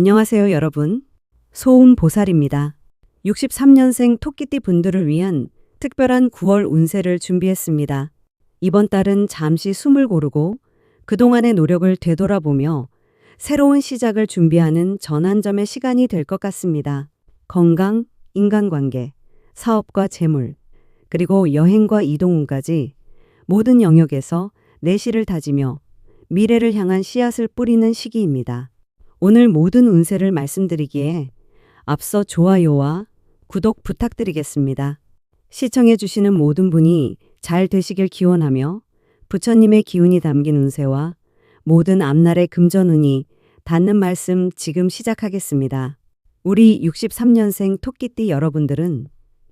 안녕하세요, 여러분. 소음 보살입니다. 63년생 토끼띠 분들을 위한 특별한 9월 운세를 준비했습니다. 이번 달은 잠시 숨을 고르고 그동안의 노력을 되돌아보며 새로운 시작을 준비하는 전환점의 시간이 될 것 같습니다. 건강, 인간관계, 사업과 재물, 그리고 여행과 이동운까지 모든 영역에서 내실을 다지며 미래를 향한 씨앗을 뿌리는 시기입니다. 오늘 모든 운세를 말씀드리기에 앞서 좋아요와 구독 부탁드리겠습니다. 시청해 주시는 모든 분이 잘 되시길 기원하며 부처님의 기운이 담긴 운세와 모든 앞날의 금전운이 닿는 말씀 지금 시작하겠습니다. 우리 63년생 토끼띠 여러분들은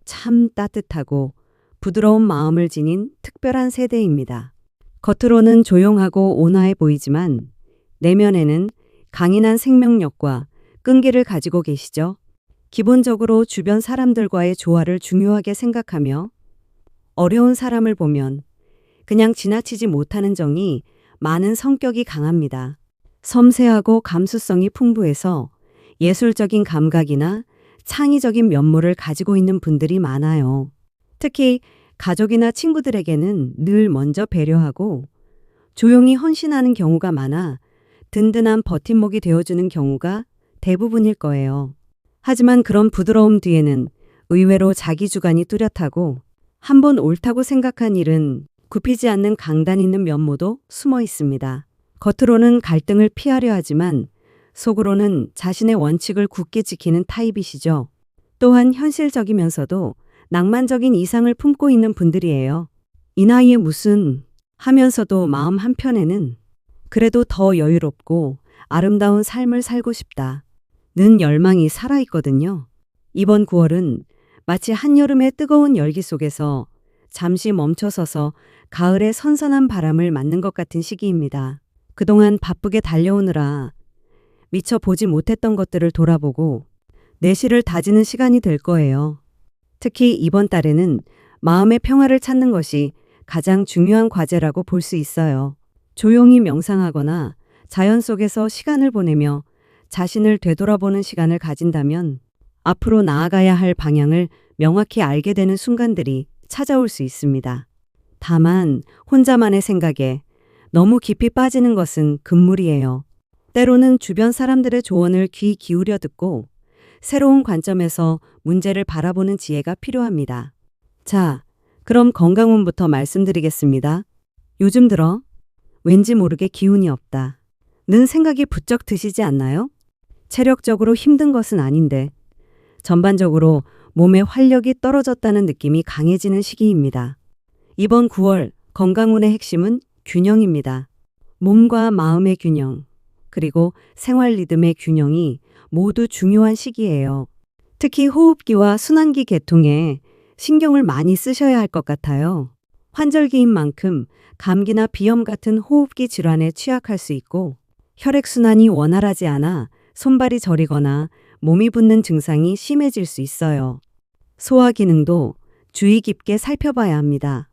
참 따뜻하고 부드러운 마음을 지닌 특별한 세대입니다. 겉으로는 조용하고 온화해 보이지만 내면에는 강인한 생명력과 끈기를 가지고 계시죠. 기본적으로 주변 사람들과의 조화를 중요하게 생각하며 어려운 사람을 보면 그냥 지나치지 못하는 정이 많은 성격이 강합니다. 섬세하고 감수성이 풍부해서 예술적인 감각이나 창의적인 면모를 가지고 있는 분들이 많아요. 특히 가족이나 친구들에게는 늘 먼저 배려하고 조용히 헌신하는 경우가 많아 든든한 버팀목이 되어주는 경우가 대부분일 거예요. 하지만 그런 부드러움 뒤에는 의외로 자기 주관이 뚜렷하고 한 번 옳다고 생각한 일은 굽히지 않는 강단 있는 면모도 숨어 있습니다. 겉으로는 갈등을 피하려 하지만 속으로는 자신의 원칙을 굳게 지키는 타입이시죠. 또한 현실적이면서도 낭만적인 이상을 품고 있는 분들이에요. 이 나이에 무슨 하면서도 마음 한편에는 그래도 더 여유롭고 아름다운 삶을 살고 싶다. 는 열망이 살아있거든요. 이번 9월은 마치 한여름의 뜨거운 열기 속에서 잠시 멈춰서서 가을의 선선한 바람을 맞는 것 같은 시기입니다. 그동안 바쁘게 달려오느라 미처 보지 못했던 것들을 돌아보고 내실을 다지는 시간이 될 거예요. 특히 이번 달에는 마음의 평화를 찾는 것이 가장 중요한 과제라고 볼 수 있어요. 조용히 명상하거나 자연 속에서 시간을 보내며 자신을 되돌아보는 시간을 가진다면 앞으로 나아가야 할 방향을 명확히 알게 되는 순간들이 찾아올 수 있습니다. 다만 혼자만의 생각에 너무 깊이 빠지는 것은 금물이에요. 때로는 주변 사람들의 조언을 귀 기울여 듣고 새로운 관점에서 문제를 바라보는 지혜가 필요합니다. 자, 그럼 건강운부터 말씀드리겠습니다. 요즘 들어 왠지 모르게 기운이 없다. 는 생각이 부쩍 드시지 않나요? 체력적으로 힘든 것은 아닌데 전반적으로 몸의 활력이 떨어졌다는 느낌이 강해지는 시기입니다. 이번 9월 건강운의 핵심은 균형입니다. 몸과 마음의 균형, 그리고 생활 리듬의 균형이 모두 중요한 시기예요. 특히 호흡기와 순환기 계통에 신경을 많이 쓰셔야 할 것 같아요. 환절기인 만큼 감기나 비염 같은 호흡기 질환에 취약할 수 있고 혈액순환이 원활하지 않아 손발이 저리거나 몸이 붓는 증상이 심해질 수 있어요. 소화 기능도 주의 깊게 살펴봐야 합니다.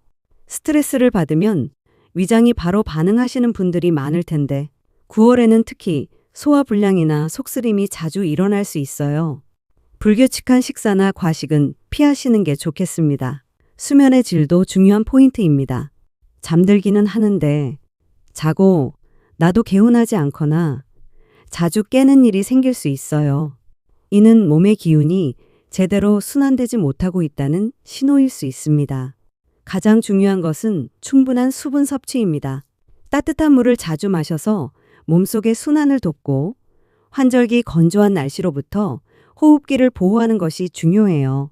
스트레스를 받으면 위장이 바로 반응하시는 분들이 많을 텐데 9월에는 특히 소화불량이나 속쓰림이 자주 일어날 수 있어요. 불규칙한 식사나 과식은 피하시는 게 좋겠습니다. 수면의 질도 중요한 포인트입니다. 잠들기는 하는데 자고 나도 개운하지 않거나 자주 깨는 일이 생길 수 있어요. 이는 몸의 기운이 제대로 순환되지 못하고 있다는 신호일 수 있습니다. 가장 중요한 것은 충분한 수분 섭취입니다. 따뜻한 물을 자주 마셔서 몸속의 순환을 돕고 환절기 건조한 날씨로부터 호흡기를 보호하는 것이 중요해요.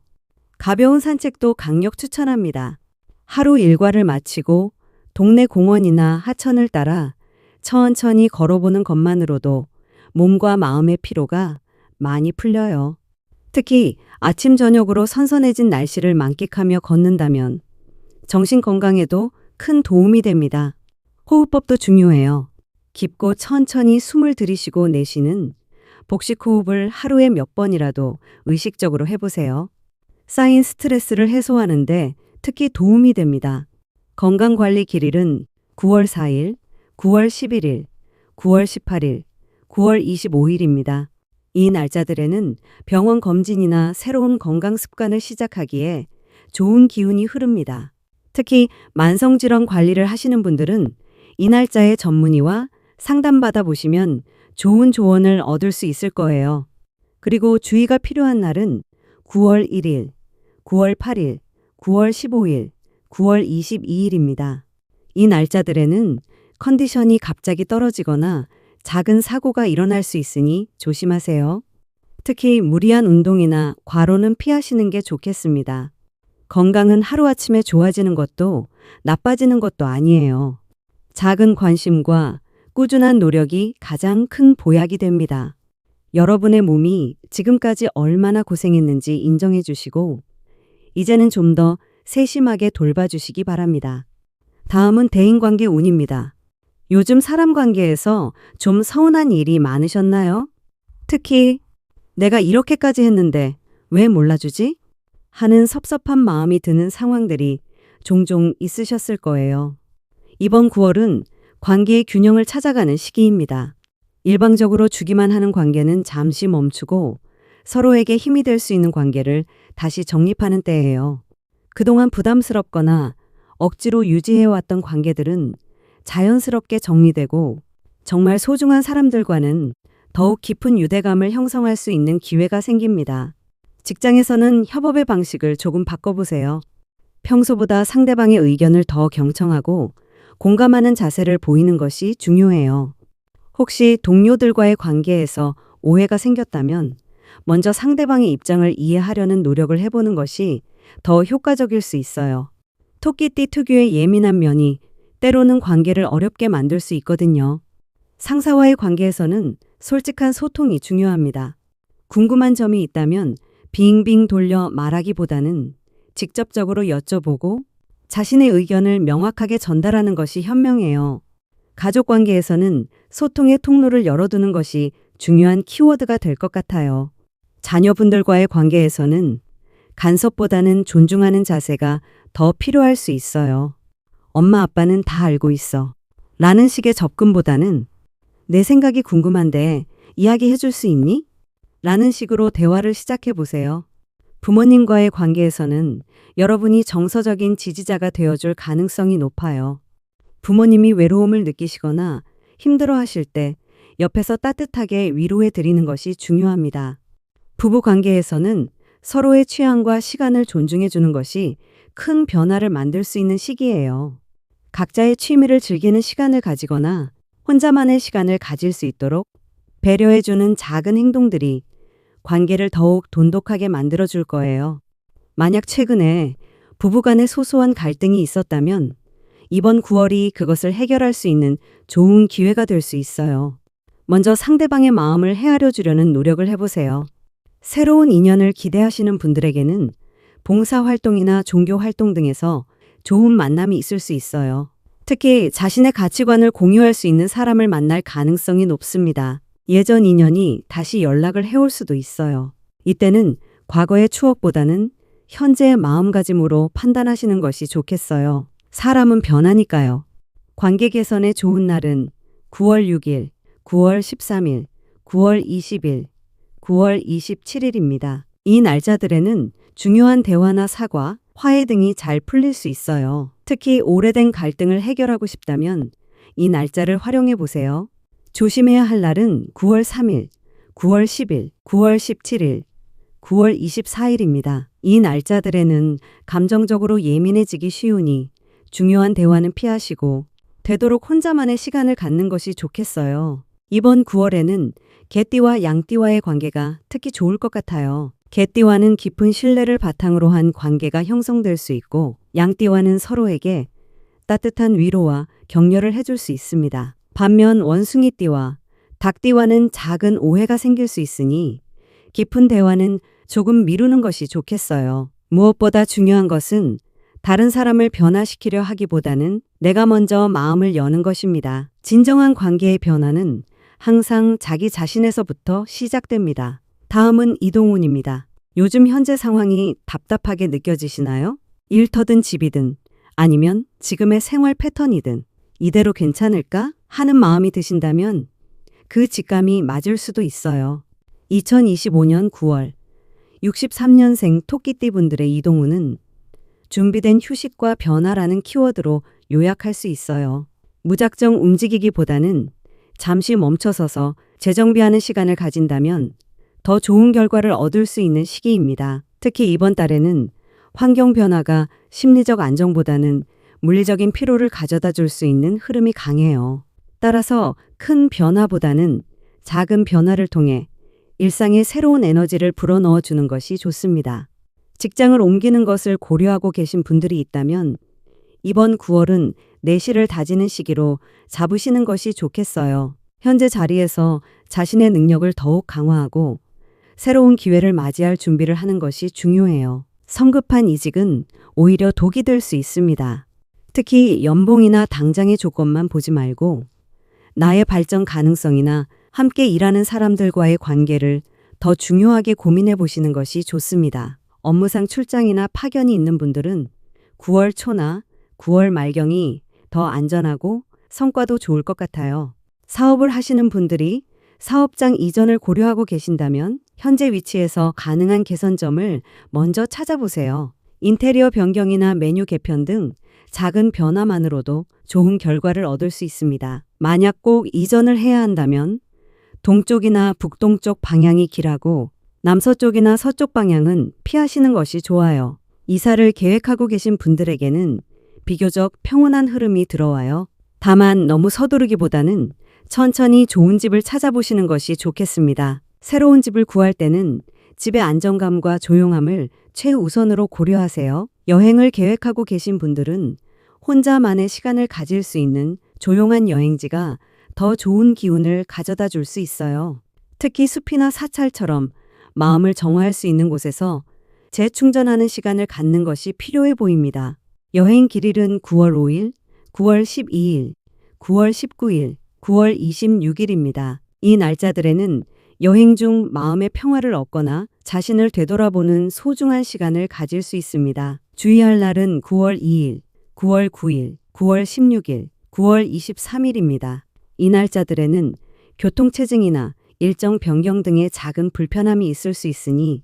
가벼운 산책도 강력 추천합니다. 하루 일과를 마치고 동네 공원이나 하천을 따라 천천히 걸어보는 것만으로도 몸과 마음의 피로가 많이 풀려요. 특히 아침 저녁으로 선선해진 날씨를 만끽하며 걷는다면 정신 건강에도 큰 도움이 됩니다. 호흡법도 중요해요. 깊고 천천히 숨을 들이쉬고 내쉬는 복식 호흡을 하루에 몇 번이라도 의식적으로 해보세요. 쌓인 스트레스를 해소하는데 특히 도움이 됩니다. 건강관리 길일은 9월 4일, 9월 11일, 9월 18일, 9월 25일입니다. 이 날짜들에는 병원 검진이나 새로운 건강 습관을 시작하기에 좋은 기운이 흐릅니다. 특히 만성질환 관리를 하시는 분들은 이 날짜에 전문의와 상담받아 보시면 좋은 조언을 얻을 수 있을 거예요. 그리고 주의가 필요한 날은 9월 1일, 9월 8일, 9월 15일, 9월 22일입니다. 이 날짜들에는 컨디션이 갑자기 떨어지거나 작은 사고가 일어날 수 있으니 조심하세요. 특히 무리한 운동이나 과로는 피하시는 게 좋겠습니다. 건강은 하루아침에 좋아지는 것도 나빠지는 것도 아니에요. 작은 관심과 꾸준한 노력이 가장 큰 보약이 됩니다. 여러분의 몸이 지금까지 얼마나 고생했는지 인정해 주시고, 이제는 좀 더 세심하게 돌봐주시기 바랍니다. 다음은 대인관계 운입니다. 요즘 사람 관계에서 좀 서운한 일이 많으셨나요? 특히 내가 이렇게까지 했는데 왜 몰라주지? 하는 섭섭한 마음이 드는 상황들이 종종 있으셨을 거예요. 이번 9월은 관계의 균형을 찾아가는 시기입니다. 일방적으로 주기만 하는 관계는 잠시 멈추고 서로에게 힘이 될 수 있는 관계를 다시 정립하는 때예요. 그동안 부담스럽거나 억지로 유지해왔던 관계들은 자연스럽게 정리되고 정말 소중한 사람들과는 더욱 깊은 유대감을 형성할 수 있는 기회가 생깁니다. 직장에서는 협업의 방식을 조금 바꿔보세요. 평소보다 상대방의 의견을 더 경청하고 공감하는 자세를 보이는 것이 중요해요. 혹시 동료들과의 관계에서 오해가 생겼다면 먼저 상대방의 입장을 이해하려는 노력을 해보는 것이 더 효과적일 수 있어요. 토끼띠 특유의 예민한 면이 때로는 관계를 어렵게 만들 수 있거든요. 상사와의 관계에서는 솔직한 소통이 중요합니다. 궁금한 점이 있다면 빙빙 돌려 말하기보다는 직접적으로 여쭤보고 자신의 의견을 명확하게 전달하는 것이 현명해요. 가족 관계에서는 소통의 통로를 열어두는 것이 중요한 키워드가 될 것 같아요. 자녀분들과의 관계에서는 간섭보다는 존중하는 자세가 더 필요할 수 있어요. 엄마 아빠는 다 알고 있어. 라는 식의 접근보다는 내 생각이 궁금한데 이야기해 줄 수 있니? 라는 식으로 대화를 시작해 보세요. 부모님과의 관계에서는 여러분이 정서적인 지지자가 되어줄 가능성이 높아요. 부모님이 외로움을 느끼시거나 힘들어 하실 때 옆에서 따뜻하게 위로해 드리는 것이 중요합니다. 부부 관계에서는 서로의 취향과 시간을 존중해 주는 것이 큰 변화를 만들 수 있는 시기예요. 각자의 취미를 즐기는 시간을 가지거나 혼자만의 시간을 가질 수 있도록 배려해 주는 작은 행동들이 관계를 더욱 돈독하게 만들어 줄 거예요. 만약 최근에 부부 간의 소소한 갈등이 있었다면 이번 9월이 그것을 해결할 수 있는 좋은 기회가 될 수 있어요. 먼저 상대방의 마음을 헤아려 주려는 노력을 해보세요. 새로운 인연을 기대하시는 분들에게는 봉사활동이나 종교활동 등에서 좋은 만남이 있을 수 있어요. 특히 자신의 가치관을 공유할 수 있는 사람을 만날 가능성이 높습니다. 예전 인연이 다시 연락을 해올 수도 있어요. 이때는 과거의 추억보다는 현재의 마음가짐으로 판단하시는 것이 좋겠어요. 사람은 변하니까요. 관계 개선의 좋은 날은 9월 6일, 9월 13일, 9월 20일, 9월 27일입니다. 이 날짜들에는 중요한 대화나 사과, 화해 등이 잘 풀릴 수 있어요. 특히 오래된 갈등을 해결하고 싶다면 이 날짜를 활용해 보세요. 조심해야 할 날은 9월 3일, 9월 10일, 9월 17일, 9월 24일입니다. 이 날짜들에는 감정적으로 예민해지기 쉬우니 중요한 대화는 피하시고 되도록 혼자만의 시간을 갖는 것이 좋겠어요. 이번 9월에는 개띠와 양띠와의 관계가 특히 좋을 것 같아요. 개띠와는 깊은 신뢰를 바탕으로 한 관계가 형성될 수 있고 양띠와는 서로에게 따뜻한 위로와 격려를 해줄 수 있습니다. 반면 원숭이띠와 닭띠와는 작은 오해가 생길 수 있으니 깊은 대화는 조금 미루는 것이 좋겠어요. 무엇보다 중요한 것은 다른 사람을 변화시키려 하기보다는 내가 먼저 마음을 여는 것입니다. 진정한 관계의 변화는 항상 자기 자신에서부터 시작됩니다. 다음은 이동훈입니다. 요즘 현재 상황이 답답하게 느껴지시나요? 일터든 집이든 아니면 지금의 생활 패턴이든 이대로 괜찮을까 하는 마음이 드신다면 그 직감이 맞을 수도 있어요. 2025년 9월 63년생 토끼띠 분들의 이동운은 준비된 휴식과 변화라는 키워드로 요약할 수 있어요. 무작정 움직이기보다는 잠시 멈춰서서 재정비하는 시간을 가진다면 더 좋은 결과를 얻을 수 있는 시기입니다. 특히 이번 달에는 환경 변화가 심리적 안정보다는 물리적인 피로를 가져다 줄 수 있는 흐름이 강해요. 따라서 큰 변화보다는 작은 변화를 통해 일상에 새로운 에너지를 불어넣어 주는 것이 좋습니다. 직장을 옮기는 것을 고려하고 계신 분들이 있다면 이번 9월은 내실을 다지는 시기로 잡으시는 것이 좋겠어요. 현재 자리에서 자신의 능력을 더욱 강화하고 새로운 기회를 맞이할 준비를 하는 것이 중요해요. 성급한 이직은 오히려 독이 될 수 있습니다. 특히 연봉이나 당장의 조건만 보지 말고 나의 발전 가능성이나 함께 일하는 사람들과의 관계를 더 중요하게 고민해 보시는 것이 좋습니다. 업무상 출장이나 파견이 있는 분들은 9월 초나 9월 말경이 더 안전하고 성과도 좋을 것 같아요. 사업을 하시는 분들이 사업장 이전을 고려하고 계신다면 현재 위치에서 가능한 개선점을 먼저 찾아보세요. 인테리어 변경이나 메뉴 개편 등 작은 변화만으로도 좋은 결과를 얻을 수 있습니다. 만약 꼭 이전을 해야 한다면 동쪽이나 북동쪽 방향이 길하고 남서쪽이나 서쪽 방향은 피하시는 것이 좋아요. 이사를 계획하고 계신 분들에게는 비교적 평온한 흐름이 들어와요. 다만 너무 서두르기보다는 천천히 좋은 집을 찾아보시는 것이 좋겠습니다. 새로운 집을 구할 때는 집의 안정감과 조용함을 최우선으로 고려하세요. 여행을 계획하고 계신 분들은 혼자만의 시간을 가질 수 있는 조용한 여행지가 더 좋은 기운을 가져다 줄 수 있어요. 특히 숲이나 사찰처럼 마음을 정화할 수 있는 곳에서 재충전하는 시간을 갖는 것이 필요해 보입니다. 여행 길일은 9월 5일, 9월 12일, 9월 19일, 9월 26일입니다. 이 날짜들에는 여행 중 마음의 평화를 얻거나 자신을 되돌아보는 소중한 시간을 가질 수 있습니다. 주의할 날은 9월 2일, 9월 9일, 9월 16일, 9월 23일입니다. 이 날짜들에는 교통체증이나 일정 변경 등의 작은 불편함이 있을 수 있으니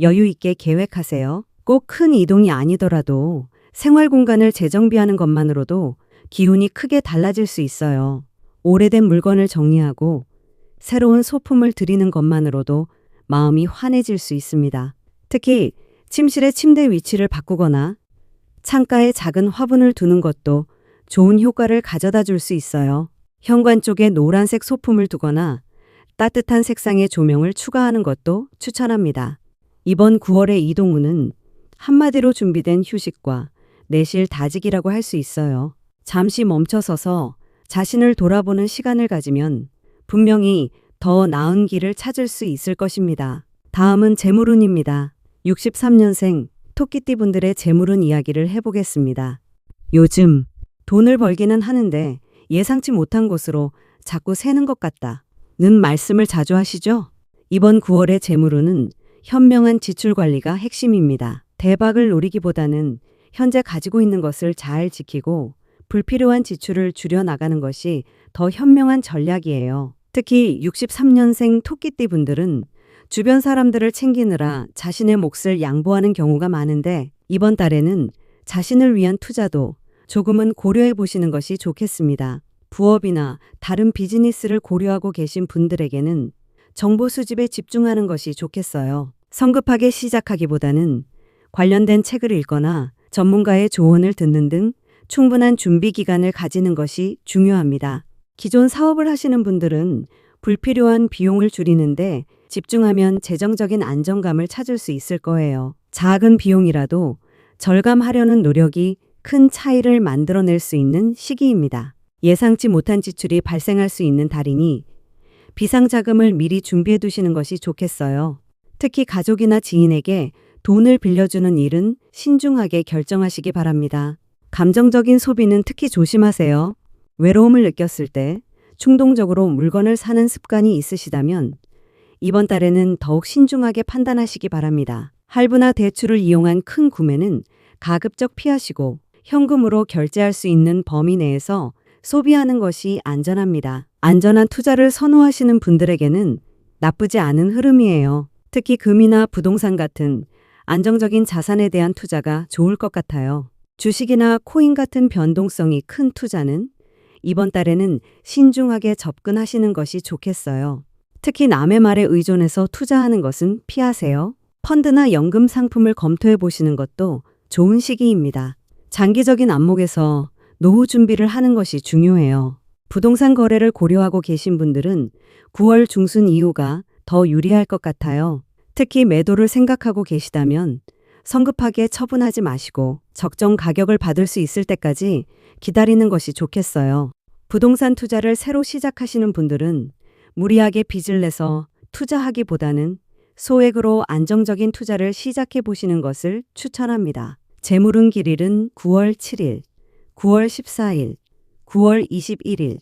여유 있게 계획하세요. 꼭 큰 이동이 아니더라도 생활 공간을 재정비하는 것만으로도 기운이 크게 달라질 수 있어요. 오래된 물건을 정리하고 새로운 소품을 들이는 것만으로도 마음이 환해질 수 있습니다. 특히 침실의 침대 위치를 바꾸거나 창가에 작은 화분을 두는 것도 좋은 효과를 가져다 줄 수 있어요. 현관 쪽에 노란색 소품을 두거나 따뜻한 색상의 조명을 추가하는 것도 추천합니다. 이번 9월의 이동우는 한마디로 준비된 휴식과 내실 다지기라고 할 수 있어요. 잠시 멈춰서서 자신을 돌아보는 시간을 가지면 분명히 더 나은 길을 찾을 수 있을 것입니다. 다음은 재물운입니다. 63년생 토끼띠 분들의 재물운 이야기를 해보겠습니다. 요즘 돈을 벌기는 하는데 예상치 못한 곳으로 자꾸 새는 것 같다. 는 말씀을 자주 하시죠? 이번 9월의 재물운은 현명한 지출 관리가 핵심입니다. 대박을 노리기보다는 현재 가지고 있는 것을 잘 지키고 불필요한 지출을 줄여 나가는 것이 더 현명한 전략이에요. 특히 63년생 토끼띠 분들은 주변 사람들을 챙기느라 자신의 몫을 양보하는 경우가 많은데 이번 달에는 자신을 위한 투자도 조금은 고려해 보시는 것이 좋겠습니다. 부업이나 다른 비즈니스를 고려하고 계신 분들에게는 정보 수집에 집중하는 것이 좋겠어요. 성급하게 시작하기보다는 관련된 책을 읽거나 전문가의 조언을 듣는 등 충분한 준비 기간을 가지는 것이 중요합니다. 기존 사업을 하시는 분들은 불필요한 비용을 줄이는데 집중하면 재정적인 안정감을 찾을 수 있을 거예요. 작은 비용이라도 절감하려는 노력이 큰 차이를 만들어낼 수 있는 시기입니다. 예상치 못한 지출이 발생할 수 있는 달이니 비상자금을 미리 준비해 두시는 것이 좋겠어요. 특히 가족이나 지인에게 돈을 빌려주는 일은 신중하게 결정하시기 바랍니다. 감정적인 소비는 특히 조심하세요. 외로움을 느꼈을 때 충동적으로 물건을 사는 습관이 있으시다면 이번 달에는 더욱 신중하게 판단하시기 바랍니다. 할부나 대출을 이용한 큰 구매는 가급적 피하시고 현금으로 결제할 수 있는 범위 내에서 소비하는 것이 안전합니다. 안전한 투자를 선호하시는 분들에게는 나쁘지 않은 흐름이에요. 특히 금이나 부동산 같은 안정적인 자산에 대한 투자가 좋을 것 같아요. 주식이나 코인 같은 변동성이 큰 투자는 이번 달에는 신중하게 접근하시는 것이 좋겠어요. 특히 남의 말에 의존해서 투자하는 것은 피하세요. 펀드나 연금 상품을 검토해 보시는 것도 좋은 시기입니다. 장기적인 안목에서 노후 준비를 하는 것이 중요해요. 부동산 거래를 고려하고 계신 분들은 9월 중순 이후가 더 유리할 것 같아요. 특히 매도를 생각하고 계시다면 성급하게 처분하지 마시고 적정 가격을 받을 수 있을 때까지 기다리는 것이 좋겠어요. 부동산 투자를 새로 시작하시는 분들은 무리하게 빚을 내서 투자하기보다는 소액으로 안정적인 투자를 시작해 보시는 것을 추천합니다. 재물운 길일은 9월 7일, 9월 14일, 9월 21일,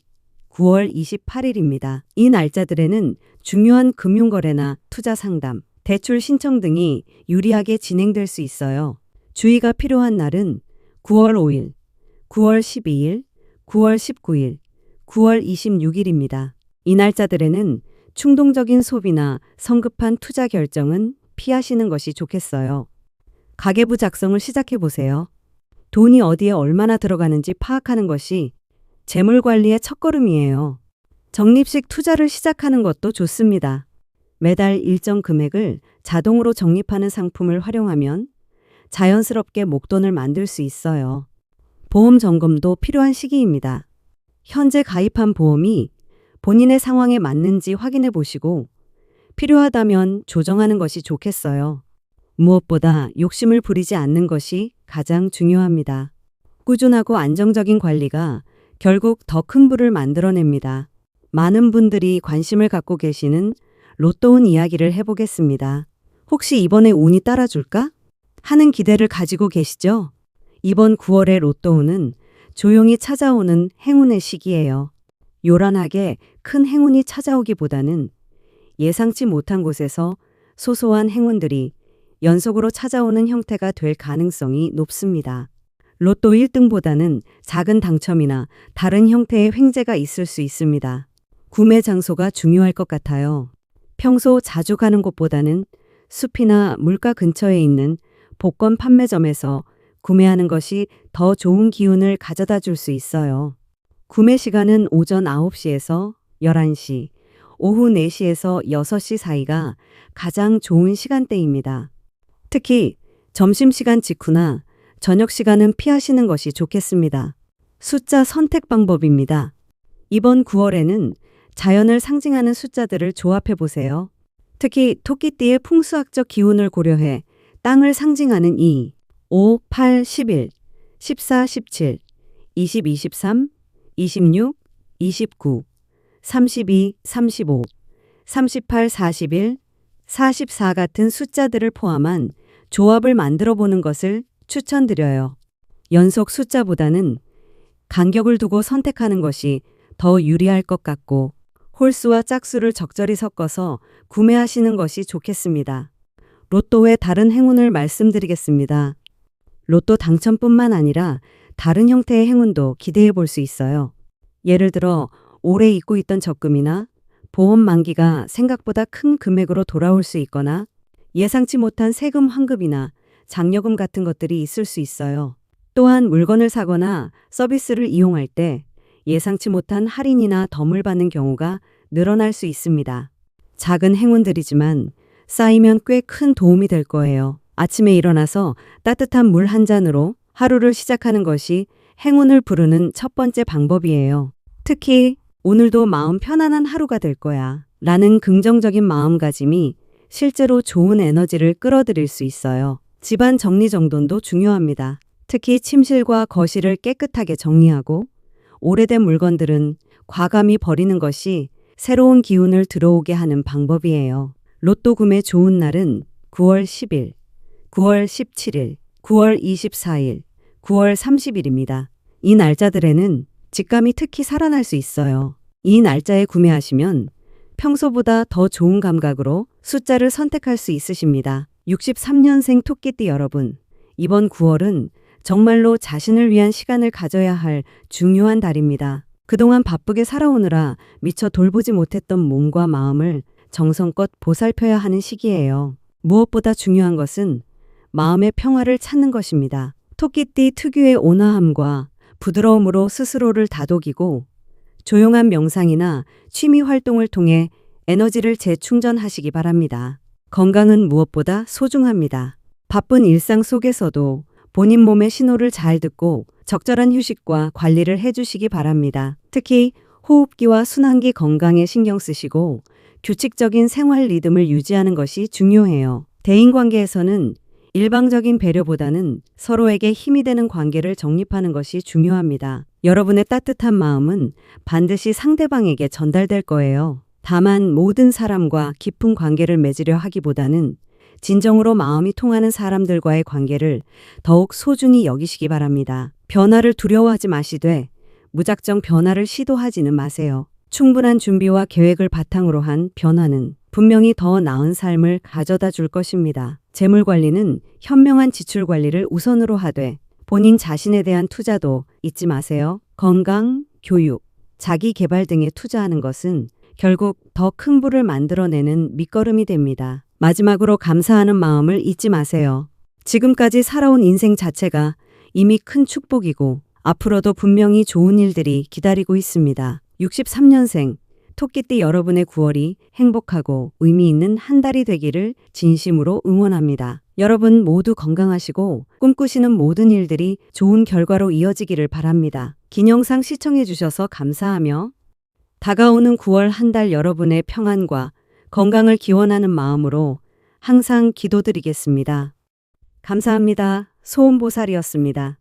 9월 28일입니다. 이 날짜들에는 중요한 금융거래나 투자 상담, 대출 신청 등이 유리하게 진행될 수 있어요. 주의가 필요한 날은 9월 5일, 9월 12일, 9월 19일, 9월 26일입니다. 이 날짜들에는 충동적인 소비나 성급한 투자 결정은 피하시는 것이 좋겠어요. 가계부 작성을 시작해 보세요. 돈이 어디에 얼마나 들어가는지 파악하는 것이 재물 관리의 첫걸음이에요. 적립식 투자를 시작하는 것도 좋습니다. 매달 일정 금액을 자동으로 적립하는 상품을 활용하면 자연스럽게 목돈을 만들 수 있어요. 보험 점검도 필요한 시기입니다. 현재 가입한 보험이 본인의 상황에 맞는지 확인해 보시고 필요하다면 조정하는 것이 좋겠어요. 무엇보다 욕심을 부리지 않는 것이 가장 중요합니다. 꾸준하고 안정적인 관리가 결국 더 큰 부를 만들어냅니다. 많은 분들이 관심을 갖고 계시는 로또운 이야기를 해보겠습니다. 혹시 이번에 운이 따라줄까? 하는 기대를 가지고 계시죠? 이번 9월의 로또운은 조용히 찾아오는 행운의 시기예요. 요란하게 큰 행운이 찾아오기보다는 예상치 못한 곳에서 소소한 행운들이 연속으로 찾아오는 형태가 될 가능성이 높습니다. 로또 1등보다는 작은 당첨이나 다른 형태의 횡재가 있을 수 있습니다. 구매 장소가 중요할 것 같아요. 평소 자주 가는 곳보다는 숲이나 물가 근처에 있는 복권 판매점에서 구매하는 것이 더 좋은 기운을 가져다 줄 수 있어요. 구매 시간은 오전 9시에서 11시, 오후 4시에서 6시 사이가 가장 좋은 시간대입니다. 특히 점심시간 직후나 저녁 시간은 피하시는 것이 좋겠습니다. 숫자 선택 방법입니다. 이번 9월에는 자연을 상징하는 숫자들을 조합해 보세요. 특히 토끼띠의 풍수학적 기운을 고려해 땅을 상징하는 2, 5, 8, 11, 14, 17, 20, 23, 26, 29, 32, 35, 38, 41, 44 같은 숫자들을 포함한 조합을 만들어 보는 것을 추천드려요. 연속 숫자보다는 간격을 두고 선택하는 것이 더 유리할 것 같고 홀수와 짝수를 적절히 섞어서 구매하시는 것이 좋겠습니다. 로또의 다른 행운을 말씀드리겠습니다. 로또 당첨뿐만 아니라 다른 형태의 행운도 기대해 볼 수 있어요. 예를 들어 오래 잊고 있던 적금이나 보험 만기가 생각보다 큰 금액으로 돌아올 수 있거나 예상치 못한 세금 환급이나 장려금 같은 것들이 있을 수 있어요. 또한 물건을 사거나 서비스를 이용할 때 예상치 못한 할인이나 덤을 받는 경우가 늘어날 수 있습니다. 작은 행운들이지만 쌓이면 꽤 큰 도움이 될 거예요. 아침에 일어나서 따뜻한 물 한 잔으로 하루를 시작하는 것이 행운을 부르는 첫 번째 방법이에요. 특히 오늘도 마음 편안한 하루가 될 거야. 라는 긍정적인 마음가짐이 실제로 좋은 에너지를 끌어들일 수 있어요. 집안 정리 정돈도 중요합니다. 특히 침실과 거실을 깨끗하게 정리하고 오래된 물건들은 과감히 버리는 것이 새로운 기운을 들어오게 하는 방법이에요. 로또 구매 좋은 날은 9월 10일, 9월 17일, 9월 24일, 9월 30일입니다. 이 날짜들에는 직감이 특히 살아날 수 있어요. 이 날짜에 구매하시면 평소보다 더 좋은 감각으로 숫자를 선택할 수 있으십니다. 63년생 토끼띠 여러분, 이번 9월은 정말로 자신을 위한 시간을 가져야 할 중요한 달입니다. 그동안 바쁘게 살아오느라 미처 돌보지 못했던 몸과 마음을 정성껏 보살펴야 하는 시기예요. 무엇보다 중요한 것은 마음의 평화를 찾는 것입니다. 토끼띠 특유의 온화함과 부드러움으로 스스로를 다독이고 조용한 명상이나 취미 활동을 통해 에너지를 재충전하시기 바랍니다. 건강은 무엇보다 소중합니다. 바쁜 일상 속에서도 본인 몸의 신호를 잘 듣고 적절한 휴식과 관리를 해주시기 바랍니다. 특히 호흡기와 순환기 건강에 신경 쓰시고 규칙적인 생활 리듬을 유지하는 것이 중요해요. 대인관계에서는 일방적인 배려보다는 서로에게 힘이 되는 관계를 정립하는 것이 중요합니다. 여러분의 따뜻한 마음은 반드시 상대방에게 전달될 거예요. 다만 모든 사람과 깊은 관계를 맺으려 하기보다는 진정으로 마음이 통하는 사람들과의 관계를 더욱 소중히 여기시기 바랍니다. 변화를 두려워하지 마시되 무작정 변화를 시도하지는 마세요. 충분한 준비와 계획을 바탕으로 한 변화는 분명히 더 나은 삶을 가져다 줄 것입니다. 재물 관리는 현명한 지출 관리를 우선으로 하되 본인 자신에 대한 투자도 잊지 마세요. 건강, 교육, 자기 개발 등에 투자하는 것은 결국 더 큰 부를 만들어내는 밑거름이 됩니다. 마지막으로 감사하는 마음을 잊지 마세요. 지금까지 살아온 인생 자체가 이미 큰 축복이고 앞으로도 분명히 좋은 일들이 기다리고 있습니다. 63년생 토끼띠 여러분의 9월이 행복하고 의미 있는 한 달이 되기를 진심으로 응원합니다. 여러분 모두 건강하시고 꿈꾸시는 모든 일들이 좋은 결과로 이어지기를 바랍니다. 긴 영상 시청해주셔서 감사하며 다가오는 9월 한 달 여러분의 평안과 건강을 기원하는 마음으로 항상 기도드리겠습니다. 감사합니다. 소음보살이었습니다.